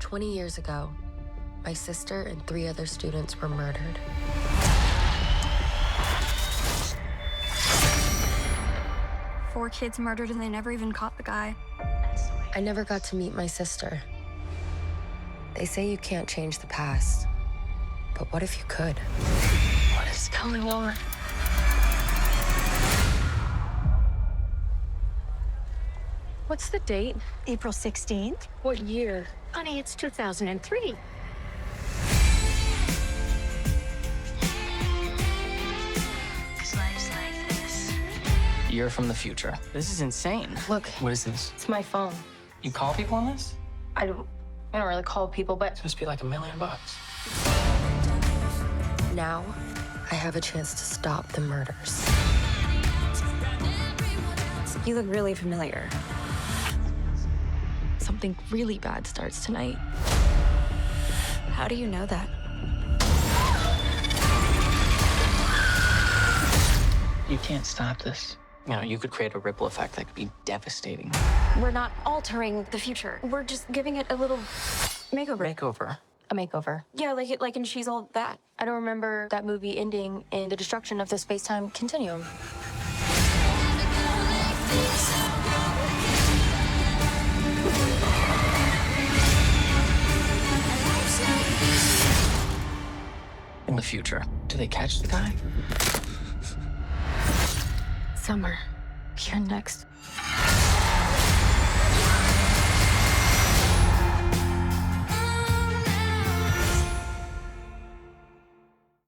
20 years ago, my sister and three other students were murdered. Four kids murdered and they never even caught the guy. I never got to meet my sister. They say you can't change the past. But what if you could? What is going on? What's the date? April 16th? What year? Honey, it's 2003. You're from the future. This is insane. Look, What is this? it's my phone. You call people on this? I don't, I don't really call people, but It's supposed to be like a million bucks. Now, I have a chance to stop the murders. You look really familiar. Something really bad starts tonight. How do you know that? You can't stop this. You know, you could create a ripple effect that could be devastating. We're not altering the future. We're just giving it a little makeover. Makeover. a makeover. yeah, like it, like and she's all that. I don't remember that movie ending in the destruction of the space-time continuum. In the future, do they catch the guy? Summer, you're next.